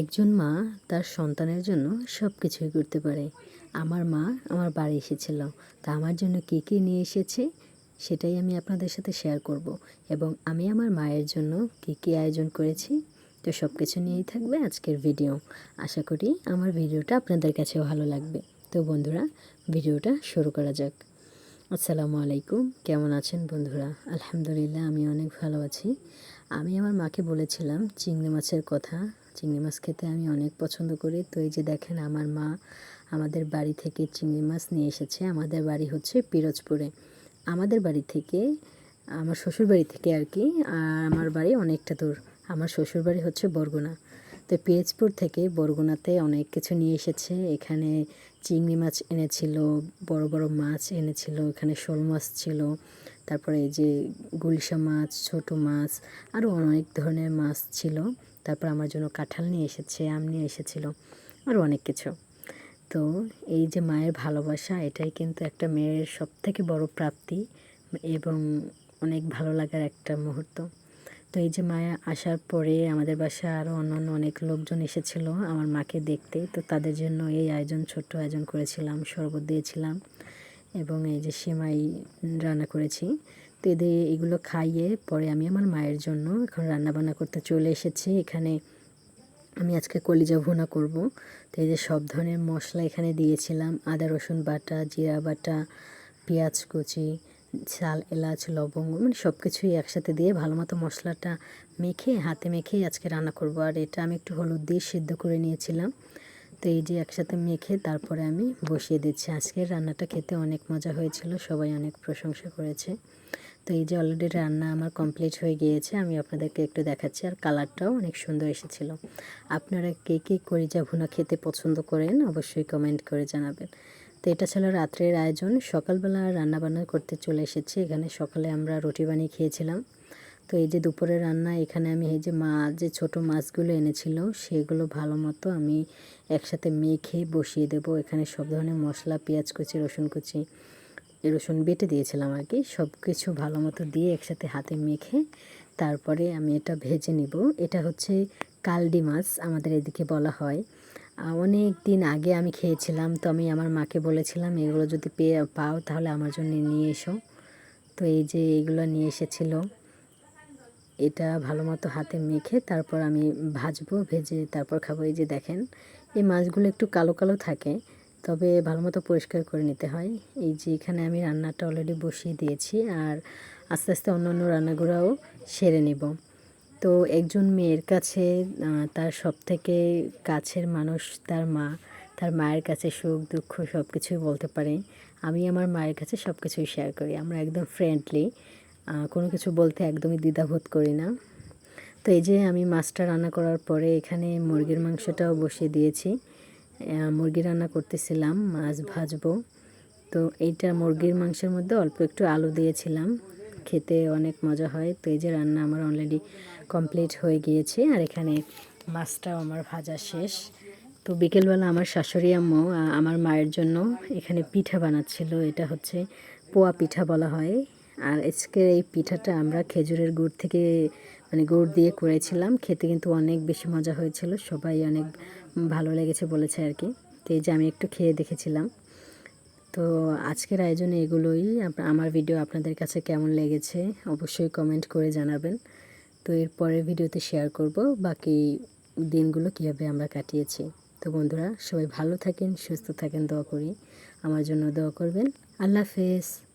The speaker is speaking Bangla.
একজন মা তার সন্তানের জন্য সব কিছুই করতে পারে। আমার মা আমার বাড়ি এসেছিল। তা আমার জন্য কী কী নিয়ে এসেছে সেটাই আমি আপনাদের সাথে শেয়ার করব এবং আমি আমার মায়ের জন্য কী কী আয়োজন করেছি তো সব কিছু নিয়েই থাকবে আজকের ভিডিও আশা করি আমার ভিডিওটা আপনাদের কাছে ভালো লাগবে। তো বন্ধুরা ভিডিওটা শুরু করা যাক। আসসালামু আলাইকুম। কেমন আছেন বন্ধুরা? আলহামদুলিল্লাহ, আমি অনেক ভালো আছি। আমি আমার মাকে বলেছিলাম চিংড়ি মাছের কথা চিংড়ি মাছ খেতে আমি অনেক পছন্দ করি। তো এই যে দেখেন আমার মা আমাদের বাড়ি থেকে চিংড়ি মাছ নিয়ে এসেছে। আমাদের বাড়ি হচ্ছে পিরোজপুরে। আমাদের বাড়ি থেকে, আমার শ্বশুর বাড়ি থেকে আর কি, আর আমার বাড়ি অনেকটা দূর। আমার শ্বশুর বাড়ি হচ্ছে বরগুনা। তো পিরোজপুর থেকে বরগুনাতে অনেক কিছু নিয়ে এসেছে। এখানে চিংড়ি মাছ এনেছিল, বড় বড় মাছ এনেছিল, এখানে শোল মাছ ছিল। তারপরে এই যে গুলশা মাছ, ছোট মাছ আরও অনেক ধরনের মাছ ছিল। তারপর আমার জন্য কাঁঠাল নিয়ে এসেছে, আম নিয়ে এসেছিল আরও অনেক কিছু। তো এই যে মায়ের ভালোবাসা, এটাই কিন্তু একটা মেয়ের সব থেকে বড় প্রাপ্তি এবং অনেক ভালো লাগার একটা মুহূর্ত। তো এই যে মায়া আসার পরে আমাদের বাসায় আরও অন্যান্য অনেক লোকজন এসেছিল আমার মাকে দেখতে। তো তাদের জন্য এই আয়োজন, ছোট্ট আয়োজন করেছিলাম, শরবত দিয়েছিলাম। এবং এই যে সেমাই রান্না করেছি, তো এদের এগুলো খাইয়ে পরে আমি আমার মায়ের জন্য এখন রান্নাবান্না করতে চলে এসেছি। এখানে আমি আজকে কলিজা ভুনা করব। তো এই যে সব ধরনের মশলা এখানে দিয়েছিলাম। আদা, রসুন বাটা, জিরা বাটা, পেঁয়াজ কুচি চাল এলাচ, লবঙ্গ মানে সব কিছুই একসাথে দিয়ে ভালো মতো মশলাটা মেখে, হাতে মেখেই আজকে রান্না করব। আর এটা আমি একটু হলুদ দিয়ে সিদ্ধ করে নিয়েছিলাম। তো এই যে একসাথে মেখে তারপরে আমি বসিয়ে দিচ্ছি। আজকের রান্নাটা খেতে অনেক মজা হয়েছিল, সবাই অনেক প্রশংসা করেছে। তো এই যে অলরেডি রান্না আমার কমপ্লিট হয়ে গিয়েছে, আমি আপনাদেরকে একটু দেখাচ্ছি আর কালারটাও অনেক সুন্দর এসেছিল। আপনারা কে কে করিজা ভুনা খেতে পছন্দ করেন অবশ্যই কমেন্ট করে জানাবেন। তো এটা ছিল রাত্রের আয়োজন, সকালবেলা রান্নাবান্না করতে চলে এসেছি। এখানে সকালে আমরা রুটি বানিয়ে খেয়েছিলাম। তো এই যে দুপুরে রান্না, এখানে আমি এই যে মাছ যে ছোটো মাছগুলো এনেছিল, সেগুলো ভালো মতো আমি একসাথে মেখে বসিয়ে দেব। এখানে সব ধরনের মশলা, পেঁয়াজ কুচি, রসুন কুচি, রসুন বেটে দিয়েছিলাম আর কি। সব কিছু ভালো মতো দিয়ে একসাথে হাতে মেখে তারপরে আমি এটা ভেজে নিব। এটা হচ্ছে কালডি মাছ, আমাদের এদিকে বলা হয়। অনেক দিন আগে আমি খেয়েছিলাম, তো আমি আমার মাকে বলেছিলাম, এগুলো যদি পেয়ে, পাও তাহলে আমার জন্য নিয়ে এসো। তো এই যে এগুলো নিয়ে এসেছিল এটা ভালো মতো হাতে মেখে তারপর আমি ভাজবো, ভেজে তারপর খাব। এই যে দেখেন, এই মাছগুলো একটু কালো কালো থাকে, তবে ভালো মতো পরিষ্কার করে নিতে হয়। এই যে এখানে আমি রান্নাটা অলরেডি বসিয়ে দিয়েছি আর আস্তে আস্তে অন্য অন্য রান্নাগুলোও সেরে নেব। তো একজন মেয়ের কাছে তার সব থেকে কাছের মানুষ তার মা, তার মায়ের কাছে সুখ, দুঃখ সব কিছুই বলতে পারে। আমি আমার মায়ের কাছে সব কিছুই শেয়ার করি, আমরা একদম ফ্রেন্ডলি কোনো কিছু বলতে একদমই দ্বিধাবোধ করি না। তো এই যে আমি মাছটা রান্না করার পরে এখানে মুরগির মাংসটাও বসিয়ে দিয়েছি। মুরগি রান্না করতেছিলাম, মাছ ভাজবো। তো এইটা মুরগির মাংসের মধ্যে অল্প একটু আলু দিয়েছিলাম, খেতে অনেক মজা হয়। তো এই যে রান্না আমার অলরেডি কমপ্লিট হয়ে গিয়েছে আর এখানে মাছটাও আমার ভাজা শেষ। তো বিকেলবেলা আমার শাশুড়ি আম্মু আমার মায়ের জন্য এখানে পিঠা বানাচ্ছিল। এটা হচ্ছে পোয়া পিঠা বলা হয়। আর আজকের এই পিঠাটা আমরা খেজুরের গুড় থেকে মানে গুড় দিয়ে করেছিলাম। খেতে কিন্তু অনেক বেশি মজা হয়েছিল, সবাই অনেক ভালো লেগেছে বলেছে আর কি। তো এই যে আমি একটু খেয়ে দেখেছিলাম। তো আজকের আয়োজনে এগুলোই। আমার ভিডিও আপনাদের কাছে কেমন লেগেছে অবশ্যই কমেন্ট করে জানাবেন। তো এর পরের ভিডিওতে শেয়ার করব বাকি দিনগুলো কীভাবে আমরা কাটিয়েছি। তো বন্ধুরা, সবাই ভালো থাকেন, সুস্থ থাকেন, দোয়া করি। আমার জন্য দোয়া করবেন। আল্লাহ হাফেজ।